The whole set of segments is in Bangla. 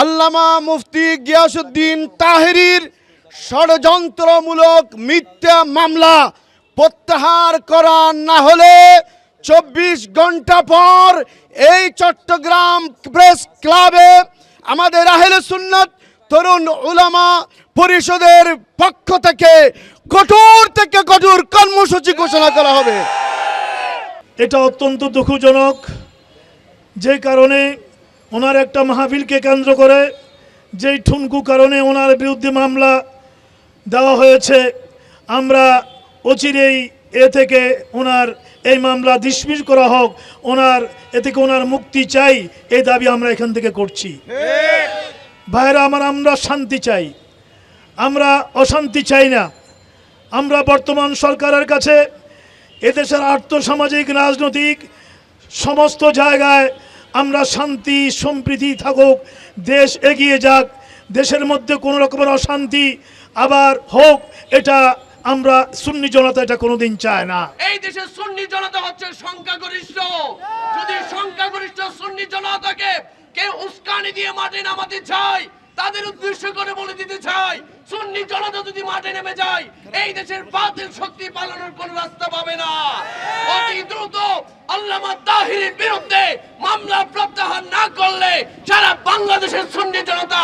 আল্লামা মুফতি গিয়াসুদ্দিন তাহেরির ষড়যন্ত্রমূলক মিথ্যা মামলা প্রত্যাহার করা না হলে চব্বিশ ঘণ্টা পর এই চট্টগ্রাম প্রেস ক্লাবে আমাদের আহেলে সুন্নত তরুণ উলামা পরিষদের পক্ষ থেকে কঠোর থেকে কঠোর কর্মসূচি ঘোষণা করা হবে। এটা অত্যন্ত দুঃখজনক। যে কারণে ওনার একটা মাহফিলকে কেন্দ্র করে যেই ঠুনকু কারণে ওনার বিরুদ্ধে মামলা দেওয়া হয়েছে, আমরা অচিরেই এ থেকে ওনার এই মামলা ডিসমিস করা হোক, ওনার, এ থেকে ওনার মুক্তি চাই, এই দাবি আমরা এখান থেকে করছি। ভাইরা আমার, আমরা শান্তি চাই। আমরা অশান্তি চাই না। আমরা বর্তমান সরকারের কাছে এদেশের আর্থসামাজিক, রাজনৈতিক, সমস্ত জায়গায় আমরা শান্তি, সম্প্রীতি থাকুক, দেশ এগিয়ে যাক, দেশের মধ্যে কোনো রকমের অশান্তি আবার হোক, এটা আমরা সুন্নি জনতা এটা কোনোদিন চায় না। এই দেশের সুন্নি জনতা হচ্ছে সংখ্যাগরিষ্ঠ। যদি সংখ্যাগরিষ্ঠ সুন্নি জনতাকে কেউ উস্কানি দিয়ে মাঠে নামাতে চায়, তাদের উদ্দেশ্য করে বলে দিতে চাই সুন্নি জনতা যদি মাঠে নেমে যায়, এই দেশের বাতিল শক্তি পালনের কোন রাস্তা পাবে না। অতি দ্রুত আল্লামা তাহিরের বিরুদ্ধে মামলা প্রত্যাহার না করলে সারা বাংলাদেশের সুন্নি জনতা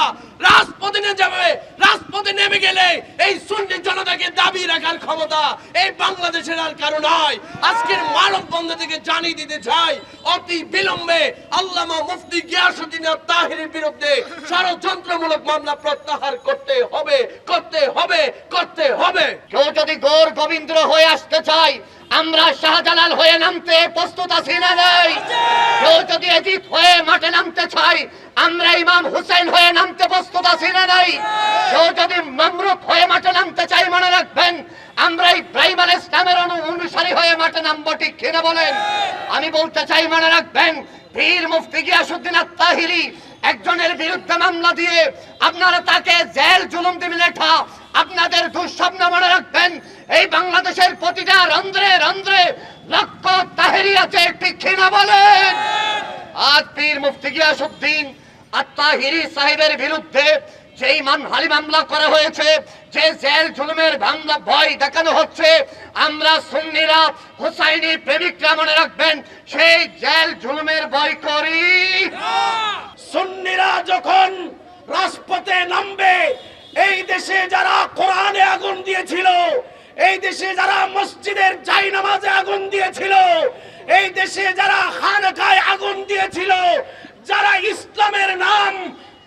রাজপথে যাবে, রাজপথে নেমে গেলে এই সুন্নি জনতাকে দাবি রাখার ক্ষমতা এই বাংলাদেশের আর কারও নয় আজকের মানব থেকে জানিয়ে দিতে চাই, অতি বিলম্বে আল্লামা মুফতি গিয়াসুদ্দিন তাহিরের বিরুদ্ধে ষড়যন্ত্রমূলক মামলা প্রত্যাহার করতে হবে। করতে হবে করতে হবে। কেউ যদি গৌর গোবিন্দ হয়ে আসতে চায় আমরা শাহজালাল হয়ে নামতে প্রস্তুত আছি না নাই কেউ যদি এজিত হয়ে মাঠে নামতে চায়, আমরা ইমাম হুসেন হয়ে নামতে প্রস্তুত আছি না নাই কেউ যদি মামরুক হয়ে মাঠে নামতে চাই মনে রাখবেন, আমরা ইব্রাহিম আল ইসলামের অনুসারী হয়ে মাঠে নামবো, ঠিক কিনা বলেন? আমি বলতে চাই, মনে রাখবেন, পীর মুফতি গিয়াসুদ্দিন আত্মাহিরি একজনের বিরুদ্ধে মামলা দিয়ে আপনারা তাকে জেল জুলুম দিবেন এটা আপনাদের দুঃস্বপ্ন মনে রাখবেন, এই বাংলাদেশের প্রতিটা রন্ধ্রে রন্ধ্রে লক্ষ তাহেরি আছে ঠিক কিনা বলেন। আজ পীর মুফতি গিয়াসুদ্দিন আত্মাহিরি সাহেবের বিরুদ্ধে যেই মানহালি মামলা করা হয়েছে, যে জেল জুলুমের মামলা ভয় দেখানো হচ্ছে, আমরা সুন্নিরা, হুসাইনি প্রেমিকরা মনে রাখবেন, সেই জেল জুলুমের ভয় করি। সুন্নিরা যখন রাজপথে নামবে এই দেশে যারা কোরআনে আগুন দিয়েছিল, এই দেশে যারা মসজিদের জাই নামাজে আগুন দিয়েছিল, এই দেশে যারা খানকায় আগুন দিয়েছিল, যারা ইসলামের নাম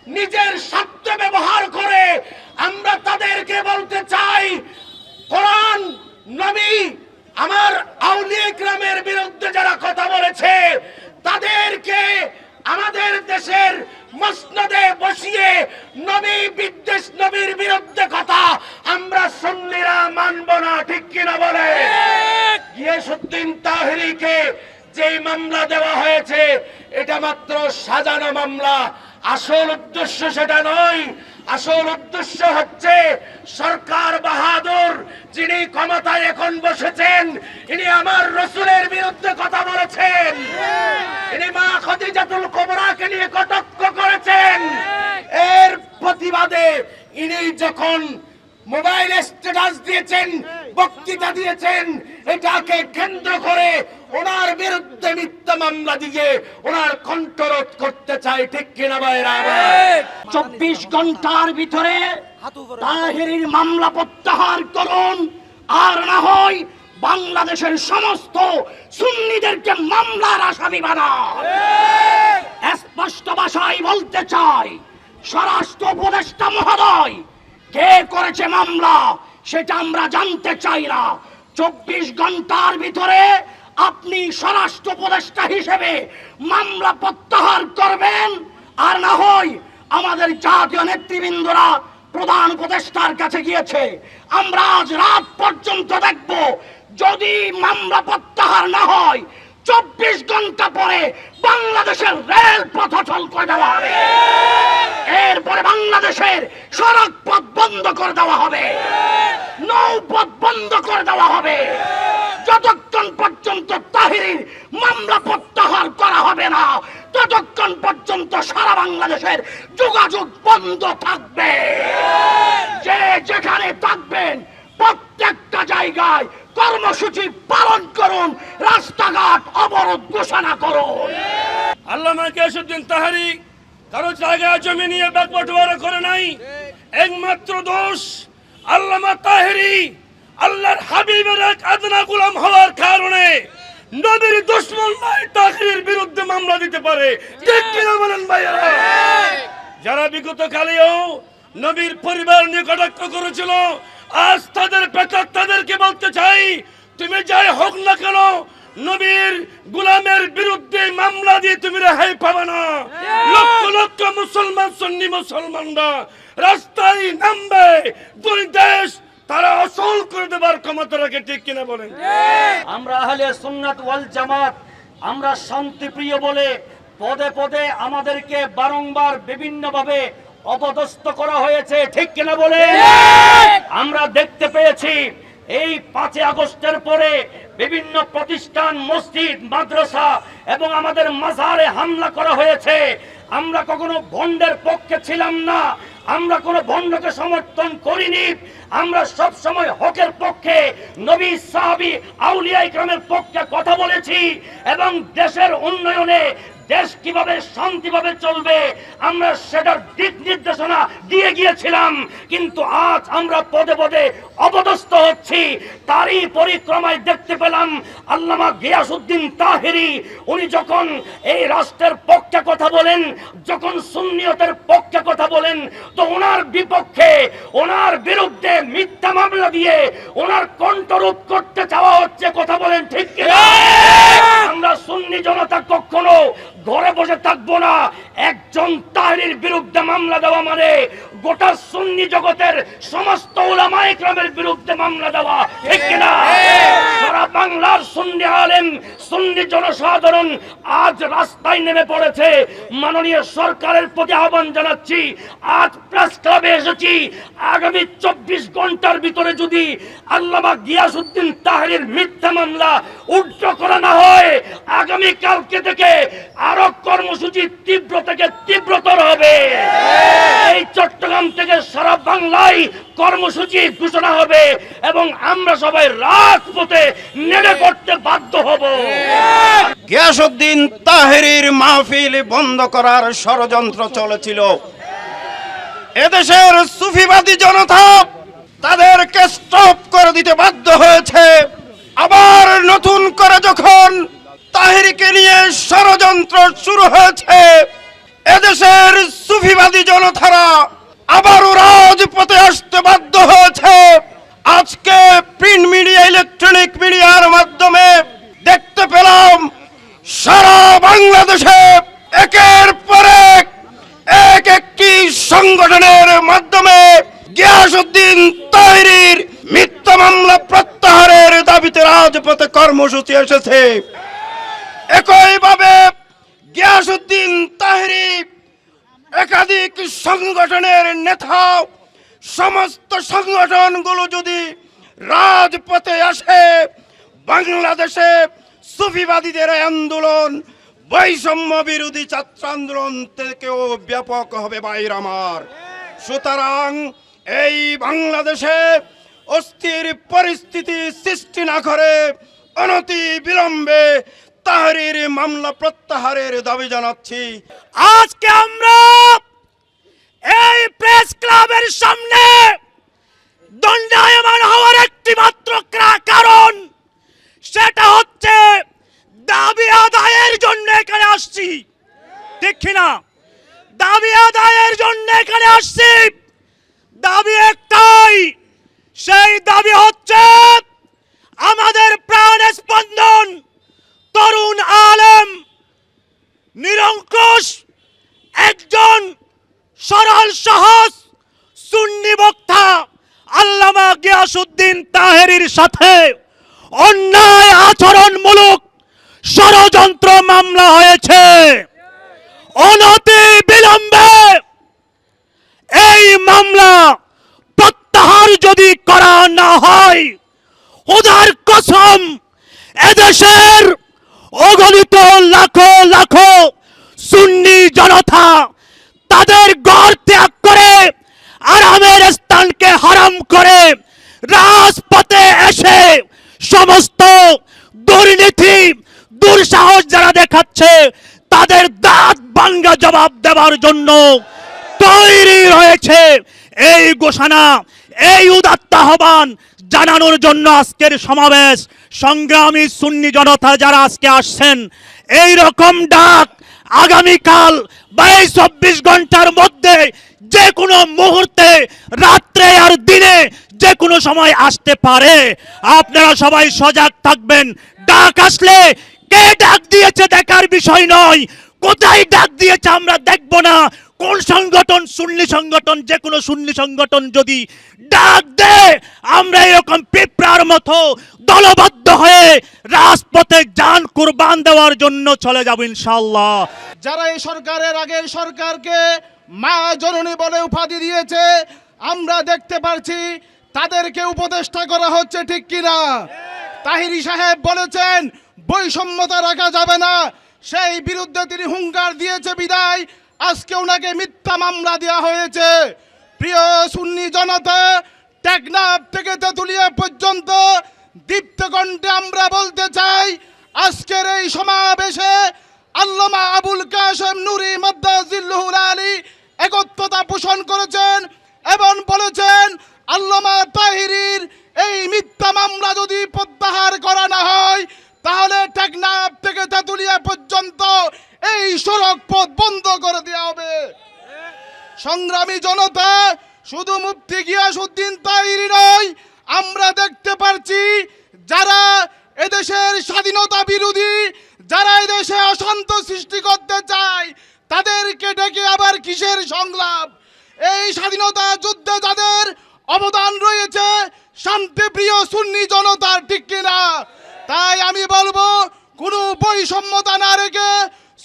নিজের স্বার্থে ব্যবহার করে, আমরা তাদেরকে বলতে চাই, কোরআন, নবী, আমার আউলিয়া ইকরামের বিরুদ্ধে যারা কথা বলেছে, তাদেরকে আমাদের দেশের মসনদে বসিয়ে নবী বিদ্বেষ নবীর বিরুদ্ধে কথা আমরা সন্নিরা মানব না ঠিক কিনা বলে? গিয়াসুদ্দিন তাহরিকে যে মামলা দেওয়া হয়েছে এটা মাত্র সাজানো মামলা। আসল উদ্দেশ্য সেটা নয় আসল উদ্দেশ্য হচ্ছে সরকার বাহাদুর যিনি ক্ষমতায় এখন বসেছেন ইনি আমার রসুলের বিরুদ্ধে কথা বলেছেন। ইনি মা খদিজাতুল কোবরাকে নিয়ে কটাক্ষ করেছেন। এর প্রতিবাদে ইনি যখন মোবাইল স্ট্যাটাস দিয়েছেন বক্তৃতা দিয়েছেন। এটাকে কেন্দ্র করে ওনার বিরুদ্ধে মিথ্যা মামলা দিয়ে ওনার কণ্ঠরোধ করতে চাই ঠিক কিনা বাইরা চব্বিশ ঘণ্টার ভিতরে তাহেরির মামলা প্রত্যাহার করুন আর না হয় বাংলাদেশের সমস্ত সুন্নিদেরকে মামলার আসামি বানান। স্পষ্ট ভাষায় বলতে চাই স্বরাষ্ট্র উপদেষ্টা মহোদয় কে করেছে মামলা, সেটা আমরা জানতে চাই না। চব্বিশ ঘণ্টার ভিতরে আপনি স্বরাষ্ট্র উপদেষ্টা হিসেবে মামলা প্রত্যাহার করবেন, আর না হয় আমাদের জাতীয় নেতৃবৃন্দরা প্রধান উপদেষ্টার কাছে গিয়েছে। আমরা আজ রাত পর্যন্ত দেখব, যদি মামলা প্রত্যাহার না হয় চব্বিশ ঘণ্টা পরে বাংলাদেশের রেল পথ অচল করে দেওয়া হবে। এরপরে বাংলাদেশের সড়ক পথ বন্ধ করে দেওয়া হবে। নৌপথ বন্ধ করে দেওয়া হবে। যতক্ষণ পর্যন্ত তাহিরির মামলা প্রত্যাহার করা হবে না, ততক্ষণ পর্যন্ত সারা বাংলাদেশের যোগাযোগ বন্ধ থাকবে। যে যেখানে থাকবেন, প্রত্যেকটা জায়গায় কর্মসূচি পালন করুন রাস্তাঘাট অবরোধ ঘোষণা করুন। আল্লামা গিয়াসুদ্দিন তাহারি কারও জায়গা জমি নিয়ে ব্যাকবটোয়ারা করে নাই? একমাত্র দোষ আল্লামা তাহেরি আল্লাহর হাবিবের এক আদনা গোলাম হওয়ার কারণে নবীর দুশ্মন নাই তাহেরির বিরুদ্ধে মামলা দিতে পারে। ঠিক কিনা বলেন ভাইয়ারা? যারা বিগত কালেও নবীর পরিবার নিয়ে কটাক্ষ করেছিল আজ তাদের পেটার তাদেরকে বলতে চাই তুমি যাই হোক না কেন নবীর গুলামের বিরুদ্ধে মামলা দিয়ে তুমি রেহাই পাবে না। লক্ষ লক্ষ মুসলমান সুন্নি মুসলমানরা রাস্তায় নামবে দুই দেশ তারা অসল করে দেবার ক্ষমতা রাখে ঠিক কিনা বলেন? আমরা আহলে সুন্নাত ওয়াল জামাত আমরা শান্তিপ্রিয় বলে পদে পদে আমাদেরকে বারংবার বিভিন্নভাবে অপদস্থ করা হয়েছে ঠিক কিনা বলে? আমরা দেখতে পেয়েছি এই পাঁচই আগস্টের পরে বিভিন্ন প্রতিষ্ঠান মসজিদ মাদ্রাসা এবং আমাদের মাজারে হামলা করা হয়েছে। আমরা কখনো ভন্ডের পক্ষে ছিলাম না। আমরা কোনো ভণ্ডকে সমর্থন করিনি। আমরা সব সময় হকের পক্ষে নবী সাহাবি আউলিয়া ইকরামের পক্ষে কথা বলেছি এবং দেশের উন্নয়নে দেশ কীভাবে শান্তিভাবে চলবে আমরা সেটার দিক নির্দেশনা দিয়ে গিয়েছিলাম কিন্তু আজ আমরা পদে পদে অপদস্থ হচ্ছি। তারই পরিক্রমায় দেখতে পেলাম আল্লামা গিয়াসউদ্দিন তাহেরি। উনি যখন এই রাষ্ট্রের পক্ষে কথা বলেন, যখন সুন্নিয়তের পক্ষে কথা বলেন, তো ওনার বিপক্ষে, ওনার বিরুদ্ধে মিথ্যা মামলা দিয়ে ওনার কণ্ঠরোধ করতে চাওয়া হচ্ছে, কথা বলেন ঠিক আমরা সুন্নি জনতা কখনো ঘরে বসে থাকব না। একজন তাহরির বিরুদ্ধে মামলা দেওয়া মানে গোটা সুন্নি জগতের সমস্ত ওলামা ইকরামের বিরুদ্ধে মামলা দেওয়া ঠিক কিনা? সারা বাংলার সুন্নি আলেম সুন্নি জনসাধারণ আজ রাস্তায় নেমে পড়েছে। মাননীয় সরকারের প্রতি আহ্বান জানাচ্ছি আজ প্রেস ক্লাবে এসেছি। আগামী চব্বিশ ঘণ্টার ভিতরে যদি আল্লামা গিয়াসউদ্দিন তাহেরের মিথ্যা মামলা উল্টো করা না হয় আগামী কালকে থেকে আরও কর্মসূচি তীব্র থেকে তীব্রতর হবে। এই চট্টগ্রাম থেকে সারা বাংলায় কর্মসূচি ঘোষণা হবে এবং আমরা সবাই রাজপথে নেড়ে করতে বাধ্য হব। গিয়াসউদ্দিন তাহেরির মাহফিল বন্ধ করার ষড়যন্ত্র চলেছিল। এদেশের সুফিবাদী জনতা তাদেরকে স্টপ করে দিতে বাধ্য হয়েছে। আবার নতুন করে যখন তাহেরিকে নিয়ে ষড়যন্ত্র শুরু হয়েছে, এদেশের সুফিবাদী জনতারা আবারও রাজপথে আসতে বাধ্য হয়েছে। আজকে প্রিন্ট মিডিয়া ইলেকট্রনিক মিডিয়ার মাধ্যমে দেখতে পেলাম, সারা বাংলাদেশে একের পর এক এক একটি সংগঠনের মাধ্যমে গিয়াসউদ্দিন তৈরির মিথ্যা মামলা প্রত্যাহারের দাবিতে রাজপথে কর্মসূচি এসেছে। একইভাবে একাধিক সংগঠনের নেতা, সমস্ত সংগঠনগুলো যদি রাজপথে আসে, বাংলাদেশে সুফিবাদীদের আন্দোলন, বৈষম্য বিরোধী ছাত্র আন্দোলন থেকেও ব্যাপক হবে বাইর আমার। সুতরাং এই বাংলাদেশে অস্থির পরিস্থিতি সৃষ্টি না করে অনতি বিলম্বে তাহারির মামলা প্রত্যাহারের দাবি জানাচ্ছি। আজকে আমরা এই প্রেস ক্লাবের সামনে দণ্ডায়মান হওয়ার একটি মাত্র কারণ সেটা হচ্ছে দাবি আদায়ের জন্য এখানে আসছি। ঠিক না দাবি আদায়ের জন্য এখানে আসছি। দাবি একটাই, সেই দাবি হচ্ছে আমাদের প্রাণ স্পন্দন। তরুণ আলেম, নিরঙ্কুশ একজন সরল সহজ সুন্নি বক্তা আল্লামা গিয়াসউদ্দিন তাহেরির সাথে অন্যায় আচরণমূলক ষড়যন্ত্র মামলা হয়েছে। অনতি বিলম্বে এই মামলা প্রত্যাহার যদি করা না হয়, উদার কসম, এদেশের অগণিত লাখো লাখো সুন্নি জনতা তাদের গড় ত্যাগ করে, আরামের স্থানকে হারাম করে, রাজপথে এসে সমস্ত দুর্নীতি, দুঃসাহস যারা দেখাচ্ছে, তাদের দাঁত ভাঙ্গা জবাব দেওয়ার জন্য তৈরি রয়েছে এই ঘোষণা, এই উদাত্ত আহ্বান জানানোর জন্য আজকের সমাবেশ। সংগ্রামী সুন্নি জনতা যারা আজকে আসছেন এই রকম ডাক আগামীকাল বাইশ চব্বিশ ঘণ্টার মধ্যে যে কোনো মুহূর্তে, রাত্রে আর দিনে যে কোনো সময় আসতে পারে। আপনারা সবাই সজাগ থাকবেন। ডাক আসলে কে ডাক দিয়েছে দেখার বিষয় নয়। কোথায় ডাক দিয়েছে আমরা দেখব না। কোন সংগঠন? সুন্নি সংগঠন যে কোনো সুন্নি সংগঠন যদি ডাক দেয়, আমরা এরকম পিঁপড়ার মতো দলবদ্ধ হয়ে রাজপথে যান কুরবান দেওয়ার জন্য চলে যাব ইনশাল্লাহ যারা এই সরকারের আগের সরকারকে মা জননী বলে উপাধি দিয়েছে, আমরা দেখতে পারছি তাদেরকে উপদেষ্টা করা হচ্ছে ঠিক কিনা। তাহিরি সাহেব বলেছেন বৈষম্যতা রাখা যাবে না। সেই বিরুদ্ধে তিনি হুঙ্কার দিয়েছে বিদায়। আজকে ওনাকে মিথ্যা মামলা দেওয়া হয়েছে। প্রিয় সুন্নি জনতা, টেকনাফ থেকে তেঁতুলিয়া পর্যন্ত দীপ্তকণ্ঠে আমরা বলতে চাই, আজকের এই সমাবেশে আল্লামা আবুল কাসেম নুরি মদ্দাজিল্লুহুল আলী একত্রতা পোষণ করেছেন এবং বলেছেন, আল্লামা তাহিরির এই মিথ্যা মামলা যদি প্রত্যাহার করা না হয়, তাহলে টেকনাফ থেকে তেঁতুলিয়া পর্যন্ত এই সড়ক পথ বন্ধ করে দেওয়া হবে। সংগ্রামী জনতা, শুধু মুফতি গিয়াসুদ্দিন তাহিরি নয়, আমরা দেখতে পারছি যারা এদেশের স্বাধীনতা বিরোধী, যারা এদেশে অশান্ত সৃষ্টি করতে চায়, তাদেরকে ডেকে আবার কিসের সংলাপ? এই স্বাধীনতা যুদ্ধে যাদের অবদান রয়েছে, শান্তিপ্রিয় সুন্নি জনতার ঠিক কিনা? তাই আমি বলব, কোনো বৈষম্যতা না রেখে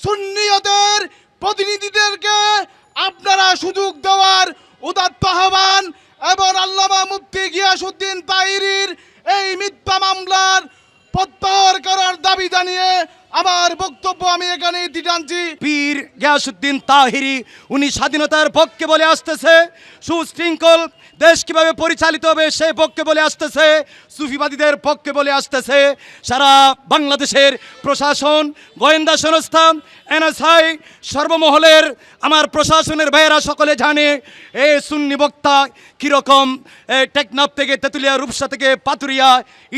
সুন্নিয়তের প্রতিনিধিদেরকে আপনারা সুযোগ দেওয়ার উদাত্ত আহ্বান এবং আল্লামা মুফতি গিয়াসুদ্দিন তাহিরির এই মিথ্যা মামলার প্রত্যাহার করার দাবি জানিয়ে আমার বক্তব্য আমি এখানে ইতি টানছি পীর গিয়াসুদ্দিন তাহিরি, উনি স্বাধীনতার পক্ষে বলে আসতেছে, সুশৃঙ্খল দেশ কীভাবে পরিচালিত হবে সে পক্ষে বলে আসতেছে, সুফিবাদীদের পক্ষে বলে আসতেছে। সারা বাংলাদেশের প্রশাসন, গোয়েন্দা সংস্থা, এনএসআই, সর্বমহলের আমার প্রশাসনের ভাইয়েরা সকলে জানে, এ সুন্নি বক্তা কীরকম টেকনাফ থেকে তেঁতুলিয়া, রূপসা থেকে পাতুরিয়া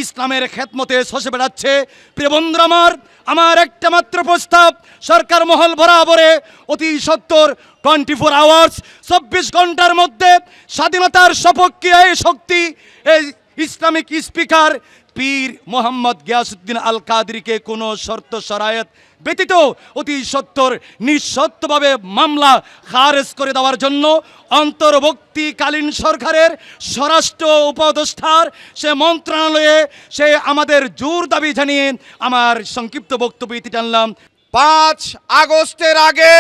ইসলামের খেদমতে শসে বেড়াচ্ছে। প্রিয় আমার আমার একটা মাত্র প্রস্তাব, সরকার মহল বরাবরে অতি সত্তর টোয়েন্টি ফোর আওয়ার্স চব্বিশ ঘণ্টার মধ্যে স্বাধীনতার সপক্ষে এই শক্তি, এই ইসলামিক স্পিকার পীর মোহাম্মদ গিয়াসুদ্দিন আল কাদরিকে কোনো শর্ত সরায়ত ব্যতীত অতি সত্তর নিঃশর্তভাবে মামলা খারেজ করে দেওয়ার জন্য অন্তর্বর্তীকালীন সরকারের স্বরাষ্ট্র উপদেষ্টার সে মন্ত্রণালয়ে সে আমাদের জোর দাবি জানিয়ে আমার সংক্ষিপ্ত বক্তব্য ইতি টানলাম পাঁচ আগস্টের আগে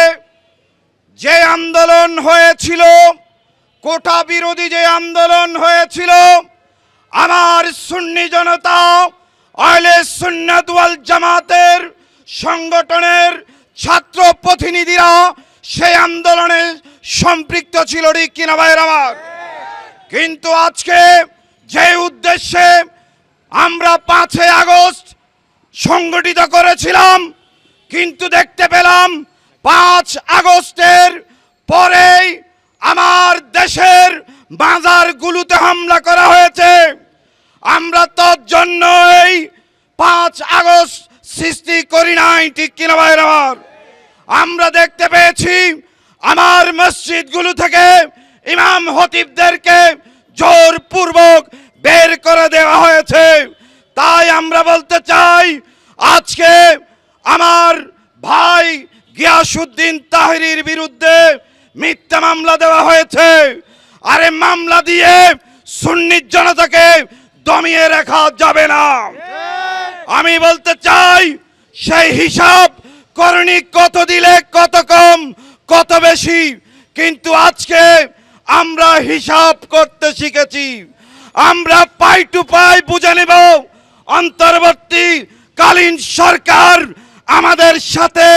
যে আন্দোলন হয়েছিল, কোটা বিরোধী যে আন্দোলন হয়েছিল, আমার সুন্নি জনতা অয়েলে সুন্নতওয়াল জামাতের সংগঠনের ছাত্র প্রতিনিধিরা সেই আন্দোলনে সম্পৃক্ত ছিল ঠিক কিনা ভাইয়ের আমার? কিন্তু আজকে যে উদ্দেশ্যে আমরা পাঁচই আগস্ট সংগঠিত করেছিলাম, কিন্তু দেখতে পেলাম পাঁচ আগস্টের পরেই আমার দেশের বাজারগুলোতে হামলা করা হয়েছে। আমরা তোর জন্যই পাঁচ আগস্ট সৃষ্টি করি নাই, ঠিক কিনা ভাইয়ের আমার? আমরা দেখতে পেয়েছি আমার মসজিদগুলো থেকে ইমাম হতিবদেরকে জোরপূর্বক বের করে দেওয়া হয়েছে। তাই আমরা বলতে চাই, আজকে আমার ভাই গিয়াসুদ্দিন তাহরির বিরুদ্ধে মিথ্যা মামলা দেওয়া হয়েছে। আরে মামলা দিয়ে সুন্নিত জনতাকে দমিয়ে রাখা যাবে না। আমি বলতে চাই সেই হিসাব করণী কত দিলে কত কম কত বেশি? কিন্তু আজকে আমরা হিসাব করতে শিখেছি। আমরা পাই টু পাই বুঝে নেব। অন্তর্বর্তী কালীন সরকার আমাদের সাথে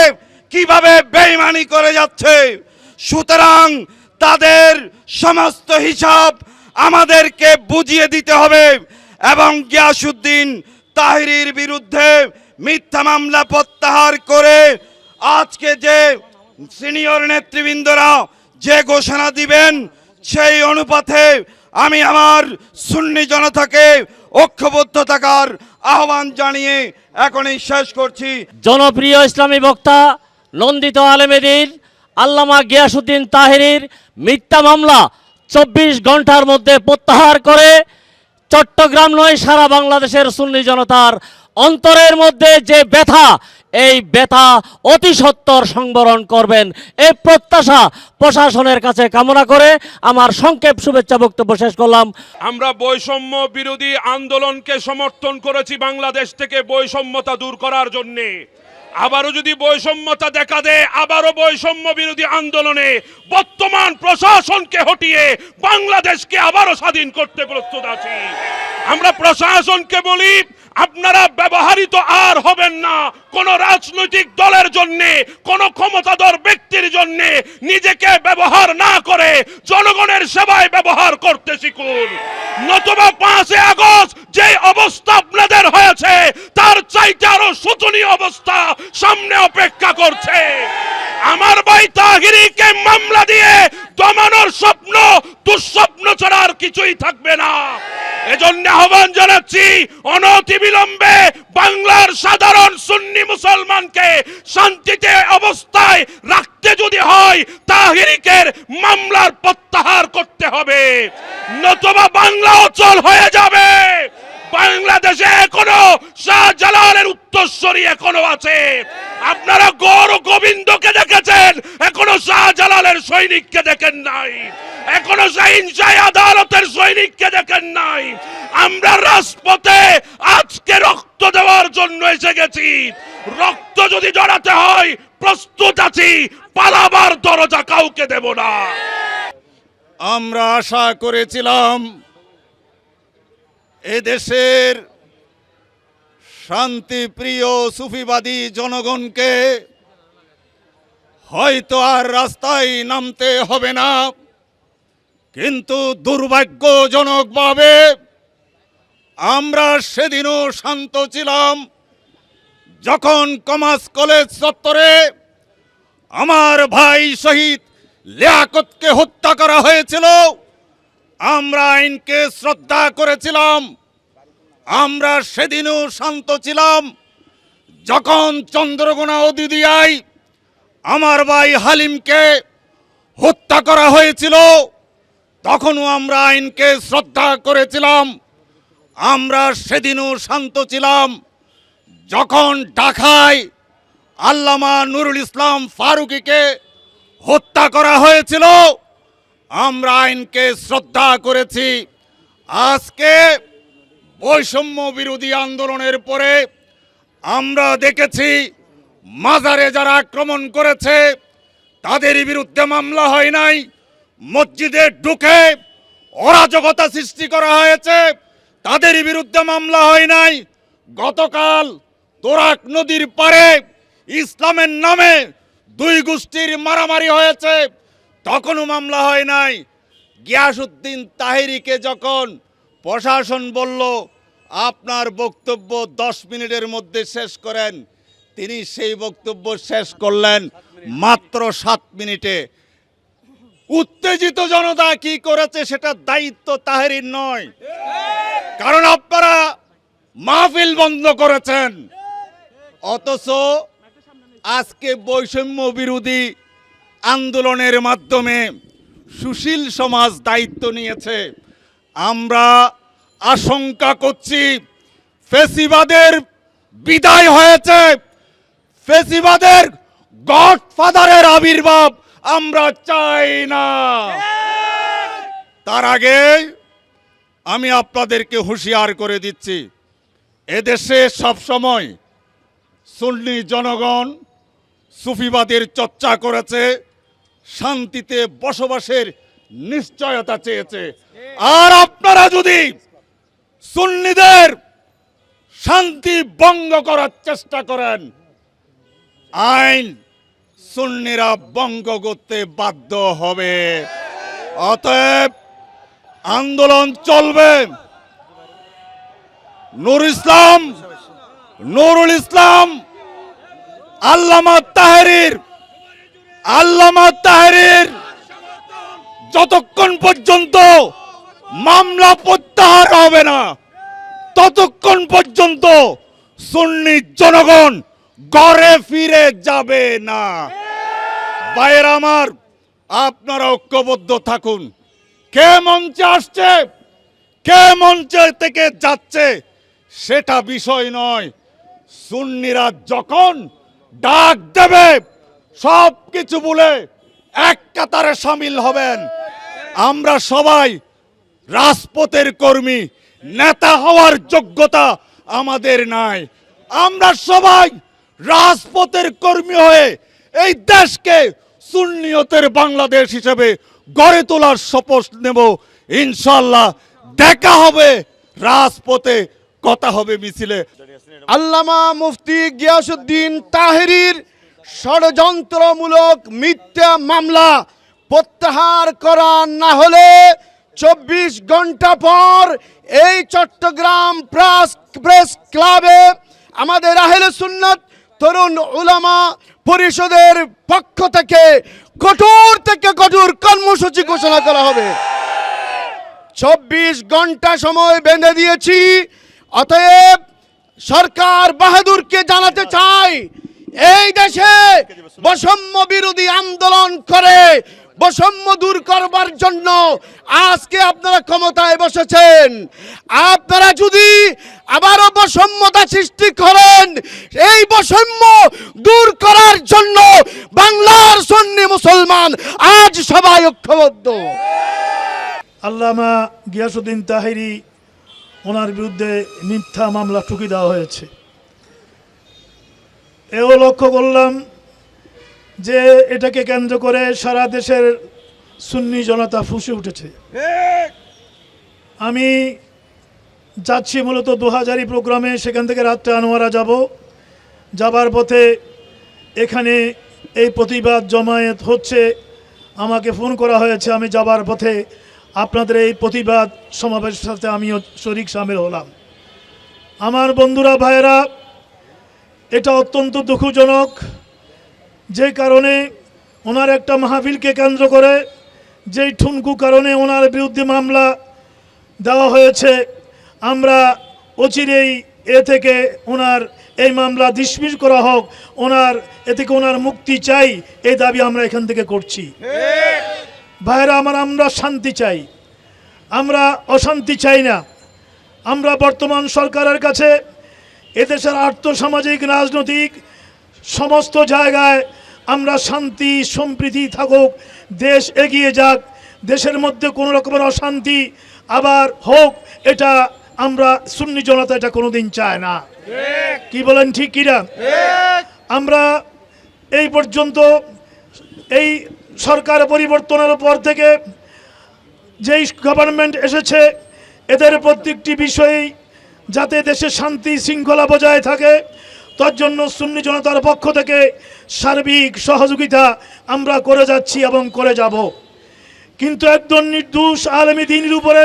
কীভাবে বেইমানি করে যাচ্ছে? সুতরাং তাদের সমস্ত হিসাব আমাদেরকে বুঝিয়ে দিতে হবে এবং গিয়াসুদ্দিন তাহিরির বিরুদ্ধে মিথ্যা মামলা প্রত্যাহার করে আজকে যে সিনিয়র নেতৃবৃন্দরা যে ঘোষণা দিবেন, সেই অনুপাতে আমি আমার সুন্নি জনতাকে ঐক্যবদ্ধ থাকার আহ্বান জানিয়ে এখনই শেষ করছি। জনপ্রিয় ইসলামী বক্তা নন্দিত আলেমেদির আল্লামা গিয়াসুদ্দিন তাহেরির মিথ্যা মামলা চব্বিশ ঘণ্টার মধ্যে প্রত্যাহার করে চট্টগ্রাম নয়, সারা বাংলাদেশের সুন্নি জনতার অন্তরের মধ্যে যে ব্যথা, এই ব্যথা অতি সত্বর সংবরণ করবেন। এই প্রত্যাশা প্রশাসনের কাছে কামনা করে আমার সংক্ষেপ শুভেচ্ছা বক্তব্য শেষ করলাম। আমরা বৈষম্য বিরোধী আন্দোলনকে সমর্থন করেছি বাংলাদেশ থেকে বৈষম্যতা দূর করার জন্যে। আবারও যদি বৈষম্যতা দেখা দেয়, আবারও বৈষম্য বিরোধী আন্দোলনে বর্তমান প্রশাসনকে হটিয়ে বাংলাদেশকে আবারও স্বাধীন করতে প্রস্তুত আছি। আমরা প্রশাসনকে বলি আপনারা ব্যবহারিত আর হবেন না। কোন রাজনৈতিক দলের জন্য, কোন ক্ষমতাধর ব্যক্তির জন্য নিজেকে ব্যবহার না করে জনগণের সেবায় ব্যবহার করতে শিখুন। নতুবা পাঁচে আগস্ট যে অবস্থা আপনাদের হয়েছে, তার চাইতে আরও শোচনীয় অবস্থা সামনে অপেক্ষা করছে। আমার ভাই তাহিরিকে মামলা দিয়ে দমানোর স্বপ্ন, দুঃস্বপ্ন ছাড়া আর কিছুই থাকবে না। এজন্য আহ্বান জানাচ্ছি, অনতিবিলম্বে বাংলার সাধারণ সুন্নি মুসলমানকে শান্তিতে অবস্থায় রাখতে যদি হয়, তাহিরিকের মামলার প্রত্যাহার করতে হবে। নতুবা বাংলা অচল হয়ে যাবে। বাংলাদেশে এখনও শাহজালালের উত্তরস্বরী এখনও আছে। আপনারা গৌর গোবিন্দকে দেখেছেন, এখনও শাহজালালের সৈনিককে দেখেন নাই। এখনও শাহিনশাহী আদালতের সৈনিককে দেখেন নাই। আমরা রাজপথে আজকে রক্ত দেওয়ার জন্য এসে গেছি। রক্ত যদি জড়াতে হয়, প্রস্তুত আছি, পালাবার দরজা কাউকে দেব না। আমরা আশা করেছিলাম এদেশের শান্তিপ্রিয় সুফিবাদী জনগণকে হয়তো আর রাস্তায় নামতে হবে না, কিন্তু দুর্ভাগ্যজনকভাবে আমরা সেদিনও শান্ত ছিলাম যখন কমার্স কলেজ চত্বরে আমার ভাই শহীদ লিয়াকতকে হত্যা করা হয়েছিল। আমরা আইনকে শ্রদ্ধা করেছিলাম। আমরা সেদিনও শান্ত ছিলাম। যখন চন্দ্রগোনা অদিদিয়ায় আমার ভাই হালিমকে হত্যা করা হয়েছিল, তখনও আমরা আইনকে শ্রদ্ধা করেছিলাম। আমরা সেদিনও শান্ত ছিলাম। যখন ঢাকায় আল্লামা নুরুল ইসলাম ফারুকিকে হত্যা করা হয়েছিল আমরা আইনকে শ্রদ্ধা করেছি। আজকে বৈষম্য বিরোধী আন্দোলনের পরে আমরা দেখেছি, মাজারে যারা আক্রমণ করেছে, তাদের বিরুদ্ধে মামলা হয় নাই। মসজিদে ঢুকে অরাজকতা সৃষ্টি করা হয়েছে, তাদের বিরুদ্ধে মামলা হয় নাই। গতকাল তোরাক নদীর পারে ইসলামের নামে দুই গোষ্ঠীর মারামারি হয়েছে। তখনও মামলা হয় নাই। গিয়াসুদ্দিন তাহিরিকে যখন প্রশাসন বলল, আপনার বক্তব্য দশ মিনিটের মধ্যে শেষ করেন। তিনি সেই বক্তব্য শেষ করলেন মাত্র সাত মিনিটে। উত্তেজিত জনতা কি করেছে সেটা দায়িত্ব তাহেরির নয়। কারণ আপনারা মাহফিল বন্ধ করেছেন। অথচ আজকে বৈষম্য বিরোধী আন্দোলনের মাধ্যমে সুশীল সমাজ দায়িত্ব নিয়েছে। আমরা আশঙ্কা করছি ফেসিবাদের বিদায় হয়েছে। ফেসিবাদের গডফাদারের আবির্ভাব আমরা চাই না। তার আগে আমি আপনাদেরকে হুঁশিয়ার করে দিচ্ছি, এদেশে সবসময় সুন্নি জনগণ সুফিবাদের চর্চা করেছে। শান্তিতে বসবাসের নিশ্চয়তা চেয়েছে। আর আপনারা যদি সুন্নিদের শান্তি ভঙ্গ করার চেষ্টা করেন, আইন সুন্নিরা ভঙ্গ করতে বাধ্য হবে। অতএব আন্দোলন চলবে। নুর ইসলাম, নুরুল ইসলাম, আল্লামা তাহেরির আল্লামা তাহেরির যতক্ষণ পর্যন্ত মামলা প্রত্যাহার হবে না, ততক্ষণ পর্যন্ত সুন্নি জনগণ ঘরে ফিরে যাবে না। বাইরে আমার, আপনারা ঐক্যবদ্ধ থাকুন। কে মঞ্চে আসছে, কে মঞ্চে থেকে যাচ্ছে, সেটা বিষয় নয়। সুন্নিরা যখন ডাক দেবে সব কিছু বলে এক কাতারে সামিল হবেন। আমরা সবাই রাজপথের কর্মী, নেতা হওয়ার যোগ্যতা আমাদের নাই। আমরা সবাই রাজপথের কর্মী হয়ে এই দেশকে সুন্নিয়তের বাংলাদেশ হিসেবে গড়ে তোলার শপথ নেব। ইনশাল্লাহ দেখা হবে, রাজপথে কথা হবে মিছিলে। আল্লামা মুফতি গিয়াসুদ্দিন তাহেরির ষড়যন্ত্রমূলক মিথ্যা মামলা প্রত্যাহার করা না হলে চব্বিশ ঘণ্টা পর এই চট্টগ্রাম প্রেস প্রেস ক্লাবে আমাদের আহলে সুন্নত তরুণ উলামা পরিষদের পক্ষ থেকে কঠোর থেকে কঠোর কর্মসূচি ঘোষণা করা হবে। চব্বিশ ঘণ্টা সময় বেঁধে দিয়েছি, অতএব সরকার বাহাদুরকে জানাতে চাই এই দেশে বৈষম্য বিরোধী আন্দোলন করে, বৈষম্য দূর করবার জন্য আজকে আপনারা ক্ষমতায় বসেছেন। আপনারা যদি আবারও বৈষম্যতা সৃষ্টি করেন, এই বৈষম্য দূর করার জন্য বাংলার সন্নি মুসলমান আজ সবাই ঐক্যবদ্ধ। আল্লামা গিয়াসুদ্দিন তাহিরি, ওনার বিরুদ্ধে মিথ্যা মামলা ঠুকি দেওয়া হয়েছে। এও লক্ষ্য করলাম যে এটাকে কেন্দ্র করে সারা দেশের সুন্নি জনতা ফুসে উঠেছে। আমি যাচ্ছি মূলত দু হাজারি প্রোগ্রামে সেখান থেকে রাত্রে আনোয়ারা যাব। যাবার পথে এখানে এই প্রতিবাদ জমায়েত হচ্ছে আমাকে ফোন করা হয়েছে আমি যাবার পথে আপনাদের এই প্রতিবাদ সমাবেশের সাথে আমিও শরিক সামিল হলাম। আমার বন্ধুরা ভাইয়েরা এটা অত্যন্ত দুঃখজনক। যে কারণে ওনার একটা মাহফিলকে কেন্দ্র করে যেই ঠুনকু কারণে ওনার বিরুদ্ধে মামলা দেওয়া হয়েছে, আমরা অচিরেই এ থেকে ওনার এই মামলা ডিসমিস করা হোক। ওনার, এ থেকে ওনার মুক্তি চাই, এই দাবি আমরা এখান থেকে করছি। ভাইরা, আমার, আমরা শান্তি চাই। আমরা অশান্তি চাই না। আমরা বর্তমান সরকারের কাছে এদেশের আর্থসামাজিক, রাজনৈতিক সমস্ত জায়গায় আমরা শান্তি, সম্প্রীতি থাকুক, দেশ এগিয়ে যাক, দেশের মধ্যে কোনো রকমের অশান্তি আবার হোক, এটা আমরা সুন্নি জনতা এটা কোনোদিন চায় না। কি বলেন ঠিক কিনা আমরা এই পর্যন্ত এই সরকার পরিবর্তনের পর থেকে যেই গভর্নমেন্ট এসেছে, এদের প্রত্যেকটি বিষয়েই যাতে দেশে শান্তি শৃঙ্খলা বজায় থাকে, তার জন্য সুন্নি জনতার পক্ষ থেকে সার্বিক সহযোগিতা আমরা করে যাচ্ছি এবং করে যাব। কিন্তু একজন নির্দোষ আলমী দিনের উপরে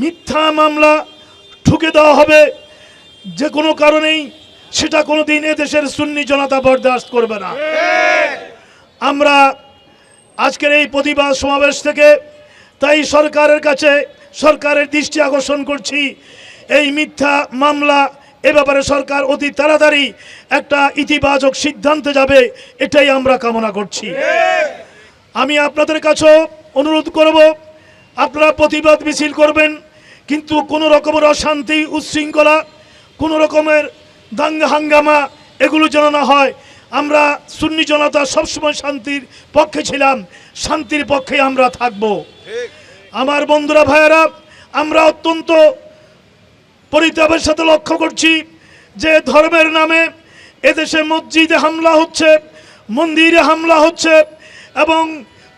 মিথ্যা মামলা ঠুকে দেওয়া হবে, যে কোনো কারণেই সেটা কোনো দিন দেশের সুন্নি জনতা বরদাস্ত করবে না। আমরা আজকের এই প্রতিবাদ সমাবেশ থেকে তাই সরকারের কাছে সরকারের দৃষ্টি আকর্ষণ করছি এই মিথ্যা মামলা এ ব্যাপারে সরকার অতি তাড়াতাড়ি একটা ইতিবাচক সিদ্ধান্তে যাবে এটাই আমরা কামনা করছি। আমি আপনাদের কাছেও অনুরোধ করব আপনারা প্রতিবাদ মিছিল করবেন কিন্তু কোনো রকমের অশান্তি উচ্ছৃঙ্খলা কোনো রকমের দাঙ্গা হাঙ্গামা এগুলো যেন না হয়। আমরা সুন্নি জনতা সবসময় শান্তির পক্ষে ছিলাম শান্তির পক্ষে আমরা থাকব। আমার বন্ধুরা ভাইয়েরা আমরা অত্যন্ত পরিতাপের সাথে লক্ষ্য করছি যে ধর্মের নামে এদেশে মসজিদে হামলা হচ্ছে, মন্দিরে হামলা হচ্ছে এবং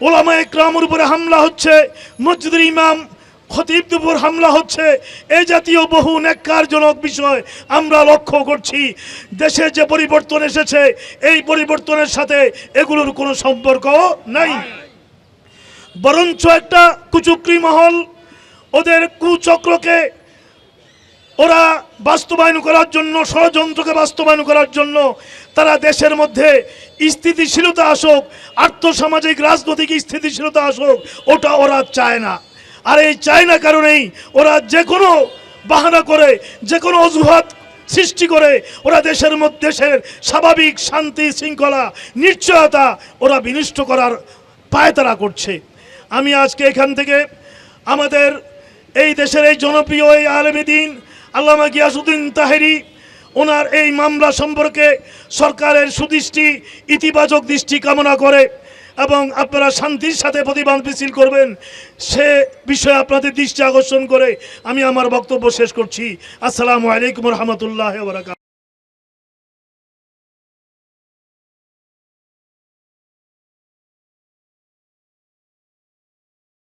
ওলামা একরামের উপরে হামলা হচ্ছে, মসজিদের ইমাম খতিব দুপুর হামলা হচ্ছে। এই জাতীয় বহু ন্যাক্কারজনক বিষয় আমরা লক্ষ্য করছি। দেশে যে পরিবর্তন এসেছে, এই পরিবর্তনের সাথে এগুলোর কোনো সম্পর্ক নাই। বরঞ্চ একটা কুচুকরি মহল ওদের কুচক্রকে ওরা বাস্তবায়ন করার জন্য, ষড়যন্ত্রকে বাস্তবায়ন করার জন্য তারা দেশের মধ্যে স্থিতিশীলতা আসুক, আর্থসামাজিক, রাজনৈতিক স্থিতিশীলতা আসুক, ওটা ওরা চায় না। আর এই চায় না কারণেই ওরা যে কোনো বাহানা করে, যে কোনো অজুহাত সৃষ্টি করে, ওরা দেশের মধ্যে, দেশের স্বাভাবিক শান্তি, শৃঙ্খলা, নিশ্চয়তা ওরা বিনষ্ট করার পায়তারা করছে। আমি আজকে এখান থেকে আমাদের এই দেশের এই জনপ্রিয় এই আলমীদিন আল্লামা গিয়াসুদ্দিন তাহেরি, ওনার এই মামলা সম্পর্কে সরকারের সুদৃষ্টি, ইতিবাচক দৃষ্টি কামনা করে এবং আপনারা শান্তির সাথে প্রতিবাদ মিছিল করবেন, সে বিষয়ে আপনাদের দৃষ্টি আকর্ষণ করে আমি আমার বক্তব্য শেষ করছি। আসসালামু আলাইকুম রহমতুল্লাহ বরাকাত